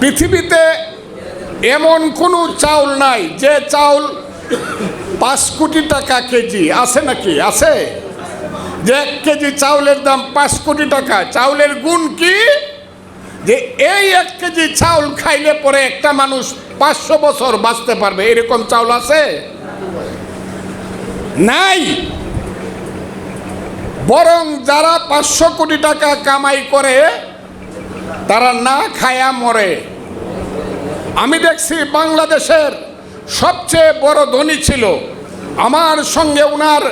পৃথিবীতে এমন কোনো চাউল নাই যে চাউল পাঁচ কোটি টাকা কেজি। আছে নাকি? আছে? যে এক কেজি চাউলের দাম পাঁচ কোটি টাকা। চাউলের গুণ কি? যে এই এক কেজি চাউল খাইলে পরে একটা মানুষ পাঁচশো বছর বাঁচতে পারবে। এরকম চাউল আছে? নাই। বরং যারা পাঁচশো কোটি টাকা কামাই করে তারা না খায়া মরে। আমি দেখছি বাংলাদেশের সবচেয়ে বড় ধনী ছিল। আমার সঙ্গে ওনার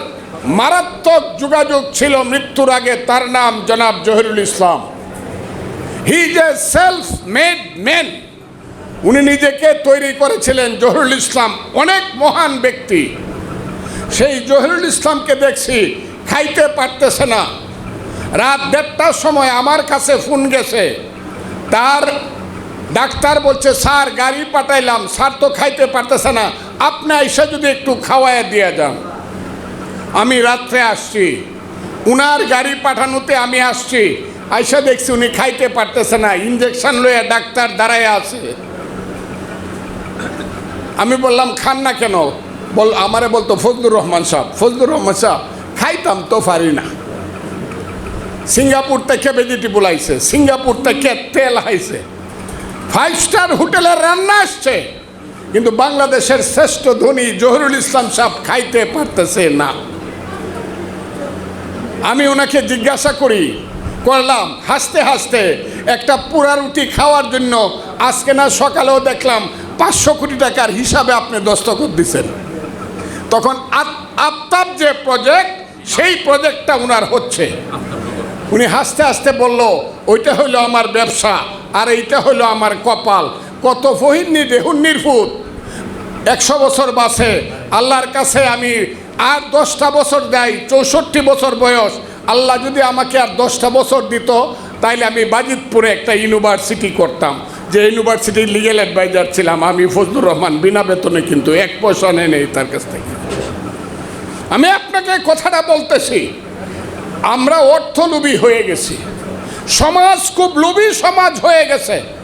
মারাত্মক যোগাযোগ ছিল মৃত্যুর আগে, তার নাম জনাব Zahirul Islam. He is a self made man উনি নিজেকে তৈরি করেছিলেন জহিরুল ইসলাম, অনেক মহান ব্যক্তি। সেই জহিরুল ইসলামকে দেখছি খাইতে পারতেছে না। রাত দেড়টার সময় আমার কাছে ফোন গেছে। তার ডাক্তার বলছে, স্যার, গাড়ি পাঠাইলাম, স্যার তো খাইতে পারতেছে না। আপনি এসে যদি একটু খাওয়ায় দিয়ে যান। আমি রাত্রে আসছি। উনার গাড়ি পাঠানোতে আমি আসছি। আইসা দেখছি উনি খাইতে পারতেছে না। ইঞ্জেকশন লয়ে ডাক্তার দাঁড়ায় আছে। আমি বললাম, খান না কেন? বল, আমারে বলতো, ফজলুর রহমান সাহেব, ফজলুর রহমান সাহেব, খাইতাম তো পারি না। সিঙ্গাপুর থেকে ভেজিটেবল আইছে সিঙ্গাপুর থেকে তেল আইছে ফাইভ স্টার হোটেলের রান্না আসছে, কিন্তু বাংলাদেশের শ্রেষ্ঠ ধনী জহরুল ইসলাম সাহেব খাইতে পারতেছে না। আমি ওনাকে জিজ্ঞাসা করি, করলাম, হাসতে হাসতে একটা পুরা রুটি খাওয়ার জন্য আজকে না সকালেও দেখলাম পাঁচশো কোটি টাকার হিসাবে আপনি দস্তখত দিছেন। তখন আফতাব যে প্রজেক্ট সেই প্রজেক্টটা উনার হচ্ছে। উনি হাসতে হাসতে বলল, ওইটা হলো আমার ব্যবসা, আর এইটা হলো আমার কপাল। কত ফহিন্নি দেহুন্নির ফুট একশো বছর বাসে আল্লাহর কাছে আমি আর দশটা বছর দেয় চৌষট্টি বছর বয়স। আল্লাহ যদি আমাকে আর দশটা বছর দিত, তাইলে আমি বাজিতপুরে একটা ইউনিভার্সিটি করতাম। যে ইউনিভার্সিটির লিগেল অ্যাডভাইজার ছিলাম আমি, ফজলুর রহমান, বিনা বেতনে কিন্তু এক পয়সা নেই তার কাছ থেকে। আমি আপনাকে কথাটা বলতেছি আমরা অর্থলোভী হয়ে গেছি। সমাজ খুব লোভী সমাজ হয়ে গেছে।